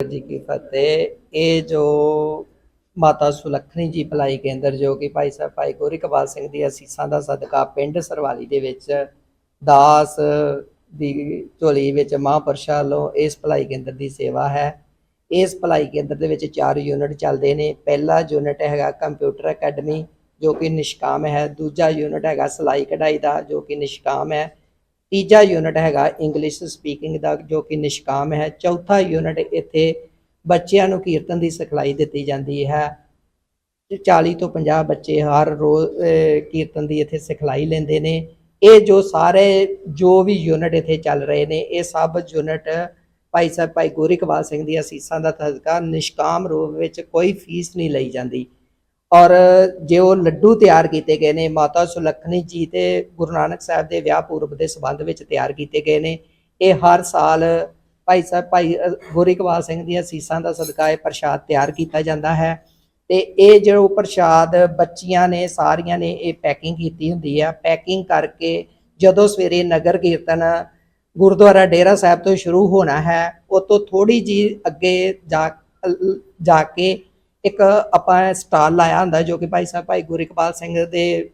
ਜੀ ਕੀ ਫਤਿਹ। ਇਹ ਜੋ ਮਾਤਾ ਸੁਲੱਖਣੀ ਜੀ ਭਲਾਈ ਕੇਂਦਰ ਜੋ ਕਿ ਭਾਈ ਸਾਹਿਬ ਭਾਈ ਗੋਰੀਕਵਾਲ ਸਿੰਘ ਦੀ ਅਸੀਸਾਂ ਦਾ ਸਦਕਾ ਪਿੰਡ ਸਰਵਾਲੀ ਦੇ ਵਿੱਚ ਦਾਸ ਦੀ ਝੋਲੀ ਵਿੱਚ ਮਹਾਂਪੁਰਸ਼ਾਂ ਵੱਲੋਂ ਇਸ ਭਲਾਈ ਕੇਂਦਰ ਦੀ ਸੇਵਾ ਹੈ। ਇਸ ਭਲਾਈ ਕੇਂਦਰ ਦੇ ਵਿੱਚ ਚਾਰ ਯੂਨਿਟ ਚੱਲਦੇ ਨੇ। ਪਹਿਲਾ ਯੂਨਿਟ ਹੈਗਾ ਕੰਪਿਊਟਰ ਅਕੈਡਮੀ, ਜੋ ਕਿ ਨਿਸ਼ਕਾਮ ਹੈ। ਦੂਜਾ ਯੂਨਿਟ ਹੈਗਾ ਸਿਲਾਈ ਕਢਾਈ ਦਾ, ਜੋ ਕਿ ਨਿਸ਼ਕਾਮ ਹੈ। ਤੀਜਾ ਯੂਨਿਟ ਹੈਗਾ ਇੰਗਲਿਸ਼ ਸਪੀਕਿੰਗ ਦਾ, ਜੋ ਕਿ ਨਿਸ਼ਕਾਮ ਹੈ। ਚੌਥਾ ਯੂਨਿਟ ਇੱਥੇ ਬੱਚਿਆਂ ਨੂੰ ਕੀਰਤਨ ਦੀ ਸਿਖਲਾਈ ਦਿੱਤੀ ਜਾਂਦੀ ਹੈ। ਤੇ 40 ਤੋਂ 50 ਬੱਚੇ ਹਰ ਰੋਜ਼ ਕੀਰਤਨ ਦੀ ਇੱਥੇ ਸਿਖਲਾਈ ਲੈਂਦੇ ਨੇ। ਇਹ ਜੋ ਸਾਰੇ, ਜੋ ਵੀ ਯੂਨਿਟ ਇੱਥੇ ਚੱਲ ਰਹੇ ਨੇ, ਇਹ ਸਭ ਯੂਨਿਟ ਭਾਈ ਸਾਹਿਬ, ਭਾਈ ਗੋਰੀਕਵਾਲ ਸਿੰਘ ਦੀ ਅਸੀਸਾਂ ਦਾ ਸਦਕਾ ਨਿਸ਼ਕਾਮ ਰੂਪ ਵਿੱਚ ਕੋਈ ਫੀਸ ਨਹੀਂ ਲਈ ਜਾਂਦੀ। ਔਰ ਜੇ ਉਹ ਲੱਡੂ ਤਿਆਰ ਕੀਤੇ ਗਏ ਨੇ ਮਾਤਾ ਸੁਲੱਖਣੀ ਜੀ ਤੇ ਗੁਰੂ ਨਾਨਕ ਸਾਹਿਬ ਦੇ ਵਿਆਹ ਪੂਰਬ ਦੇ ਸੰਬੰਧ ਵਿੱਚ ਤਿਆਰ ਕੀਤੇ ਗਏ ਨੇ ਇਹ ਹਰ ਸਾਲ ਭਾਈ ਸਾਹਿਬ ਭਾਈ ਅ, ਗੋਰੀਕਵਾਲ ਸਿੰਘ ਦੀਆਂ ਸੀਸਾਂ ਦਾ ਸਦਕਾ ਇਹ ਪ੍ਰਸ਼ਾਦ ਤਿਆਰ ਕੀਤਾ ਜਾਂਦਾ ਹੈ ਤੇ ਇਹ ਜੋ ਪ੍ਰਸ਼ਾਦ ਬੱਚੀਆਂ ਨੇ ਸਾਰੀਆਂ ਨੇ ਇਹ ਪੈਕਿੰਗ ਕੀਤੀ ਹੁੰਦੀ ਆ। ਪੈਕਿੰਗ ਕਰਕੇ ਜਦੋਂ ਸਵੇਰੇ ਨਗਰ ਕੀਰਤਨ ਗੁਰਦੁਆਰਾ ਡੇਰਾ ਸਾਹਿਬ ਤੋਂ ਸ਼ੁਰੂ ਹੋਣਾ ਹੈ ਉਹ ਤੋਂ ਥੋੜੀ ਜੀ ਅੱਗੇ ਜਾ ਜਾ ਕੇ ਇੱਕ ਆਪਾਂ ਸਟਾਲ ਲਾਇਆ ਹੁੰਦਾ ਜੋ ਕਿ ਭਾਈ ਸਾਹਿਬ, ਭਾਈ ਗੁਰਿਕਪਾਲ ਸਿੰਘ ਦੇ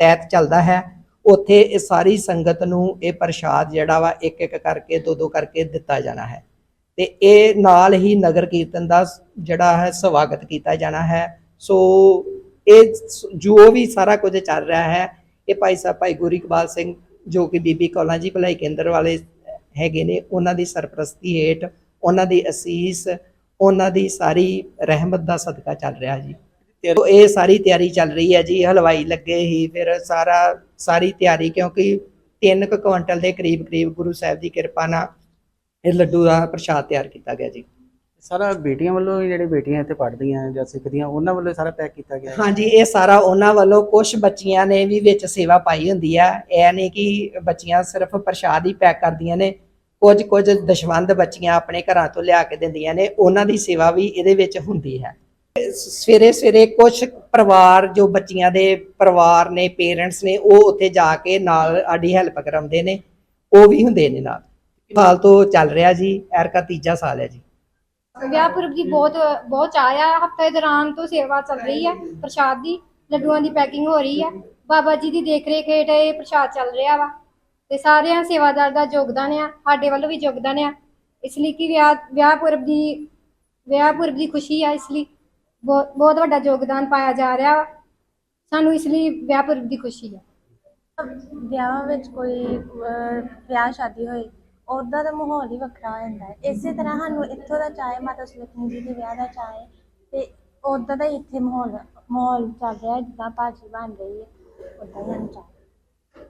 ਤਹਿਤ ਚੱਲਦਾ ਹੈ। ਉੱਥੇ ਇਹ ਸਾਰੀ ਸੰਗਤ ਨੂੰ ਇਹ ਪ੍ਰਸ਼ਾਦ ਜਿਹੜਾ ਵਾ ਇੱਕ ਇੱਕ ਕਰਕੇ, ਦੋ ਦੋ ਕਰਕੇ ਦਿੱਤਾ ਜਾਣਾ ਹੈ। ਤੇ ਇਹ ਨਾਲ ਹੀ ਨਗਰ ਕੀਰਤਨ ਦਾ ਜਿਹੜਾ ਹੈ, ਸਵਾਗਤ ਕੀਤਾ ਜਾਣਾ ਹੈ। ਸੋ ਇਹ ਜੋ ਵੀ ਸਾਰਾ ਕੁਝ ਚੱਲ ਰਿਹਾ ਹੈ, ਇਹ ਭਾਈ ਸਾਹਿਬ, ਭਾਈ ਗੁਰਿਕਪਾਲ ਸਿੰਘ ਜੋ ਕਿ ਬੀਬੀ ਕੌਲਾਂ ਜੀ ਭਲਾਈ ਕੇਂਦਰ ਵਾਲੇ ਹੈਗੇ ਨੇ, ਉਹਨਾਂ ਦੀ ਸਰਪ੍ਰਸਤੀ ਹੇਠ, ਉਹਨਾਂ ਦੀ ਅਸੀਸ ਉਹਨਾਂ ਦੀ ਸਾਰੀ ਰਹਿਮਤ ਦਾ ਸਦਕਾ ਚੱਲ ਰਿਹਾ ਜੀ। ਤੇ ਇਹ ਸਾਰੀ ਤਿਆਰੀ ਚੱਲ ਰਹੀ ਹੈ ਜੀ ਹਲਵਾਈ ਲੱਗੇ ਹੀ ਫਿਰ ਸਾਰਾ ਸਾਰੀ ਤਿਆਰੀ ਕਿਉਂਕਿ 3 ਕੁ ਕੁਇੰਟਲ ਦੇ ਕਰੀਬ ਕਰੀਬ ਗੁਰੂ ਸਾਹਿਬ ਦੀ ਕਿਰਪਾ ਨਾਲ ਇਹ ਲੱਡੂ ਦਾ ਪ੍ਰਸ਼ਾਦ ਤਿਆਰ ਕੀਤਾ ਗਿਆ ਜੀ। ਸਾਰਾ ਬੇਟੀਆਂ ਵੱਲੋਂ ਜਿਹੜੇ ਬੇਟੀਆਂ ਇੱਥੇ ਪੜ੍ਹਦੀਆਂ ਜਾਂ ਸਿੱਖਦੀਆਂ ਉਹਨਾਂ ਵੱਲੋਂ ਸਾਰਾ ਪੈਕ ਕੀਤਾ ਗਿਆ। ਹਾਂਜੀ ਇਹ ਸਾਰਾ ਉਹਨਾਂ ਵੱਲੋਂ ਕੁਝ ਬੱਚੀਆਂ ਨੇ ਵੀ ਵਿੱਚ ਸੇਵਾ ਪਾਈ ਹੁੰਦੀ ਆ। ਇਹ ਨਹੀਂ ਕਿ ਬੱਚੀਆਂ ਸਿਰਫ ਪ੍ਰਸ਼ਾਦ ਹੀ ਪੈਕ ਕਰਦੀਆਂ ਨੇ ਕੁਝ ਕੁਝ ਦਸ਼ਵੰਦ ਬੱਚੀਆਂ ਆਪਣੇ ਘਰਾਂ ਤੋਂ ਲਿਆ ਕੇ ਦਿੰਦੀਆਂ ਨੇ, ਉਹਨਾਂ ਦੀ ਸੇਵਾ ਵੀ ਇਹਦੇ ਵਿੱਚ ਹੁੰਦੀ ਹੈ। ਸਵੇਰੇ ਸਵੇਰੇ ਕੁਝ ਪਰਿਵਾਰ, ਜੋ ਬੱਚੀਆਂ ਦੇ ਪਰਿਵਾਰ ਨੇ ਪੇਰੈਂਟਸ ਨੇ, ਉਹ ਉੱਥੇ ਜਾ ਕੇ ਨਾਲ ਸਾਡੀ ਹੈਲਪ ਕਰਾਉਂਦੇ ਨੇ, ਉਹ ਵੀ ਹੁੰਦੇ ਨੇ ਨਾਲ। ਹਾਲ ਤੋਂ ਚੱਲ ਰਿਹਾ ਜੀ, ਐਰਕਾ ਤੀਜਾ ਸਾਲ ਹੈ ਜੀ। ਵਿਆਹ ਪੁਰਬ ਦੀ ਬਹੁਤ ਬਹੁਤ ਚਾਅ ਆ, ਹਫ਼ਤੇ ਦੌਰਾਨ ਤੋਂ ਸੇਵਾ ਚੱਲ ਰਹੀ ਹੈ, ਪ੍ਰਸ਼ਾਦ ਦੀ, ਲੱਡੂਆਂ ਦੀ ਪੈਕਿੰਗ ਹੋ ਰਹੀ ਹੈ। ਬਾਬਾ ਜੀ ਦੀ ਦੇਖ ਰੇਖ ਹੇਠ ਇਹ ਪ੍ਰਸ਼ਾਦ ਚੱਲ ਰਿਹਾ ਵਾ। ਤੇ ਸਾਰਿਆਂ ਸੇਵਾਦਾਰ ਦਾ ਯੋਗਦਾਨ ਆ ਸਾਡੇ ਵੱਲੋਂ ਵੀ ਯੋਗਦਾਨ ਆ। ਇਸ ਲਈ ਕਿ ਵਿਆਹ ਵਿਆਹ ਪੁਰਬ ਦੀ ਵਿਆਹ ਪੁਰਬ ਦੀ ਖੁਸ਼ੀ ਆ ਇਸ ਲਈ। ਬਹੁਤ ਬਹੁਤ ਵੱਡਾ ਯੋਗਦਾਨ ਪਾਇਆ ਜਾ ਰਿਹਾ ਵਾ। ਸਾਨੂੰ ਇਸ ਲਈ ਵਿਆਹ ਪੁਰਬ ਦੀ ਖੁਸ਼ੀ ਆ। ਵਿਆਹਾਂ ਵਿੱਚ ਕੋਈ ਅਹ, ਵਿਆਹ ਸ਼ਾਦੀ ਹੋਏ ਉੱਦਾਂ ਦਾ ਮਾਹੌਲ ਹੀ ਵੱਖਰਾ ਹੋ ਜਾਂਦਾ ਹੈ। ਇਸੇ ਤਰ੍ਹਾਂ ਸਾਨੂੰ ਇੱਥੋਂ ਦਾ ਚਾਹੇ ਮਾਤਾ ਸੁਲੱਖਣੀ ਜੀ ਦੇ ਵਿਆਹ ਦਾ ਚਾਹੇ ਤੇ ਉੱਦਾਂ ਦਾ ਹੀ ਇੱਥੇ ਮਾਹੌਲ ਮਾਹੌਲ ਚੱਲ ਰਿਹਾ ਜਿੱਦਾਂ ਭਾਜੀ ਬਣ ਰਹੀ ਹੈ ਉੱਦਾਂ ਹੀ ਸਾਨੂੰ ਚਾਹੇ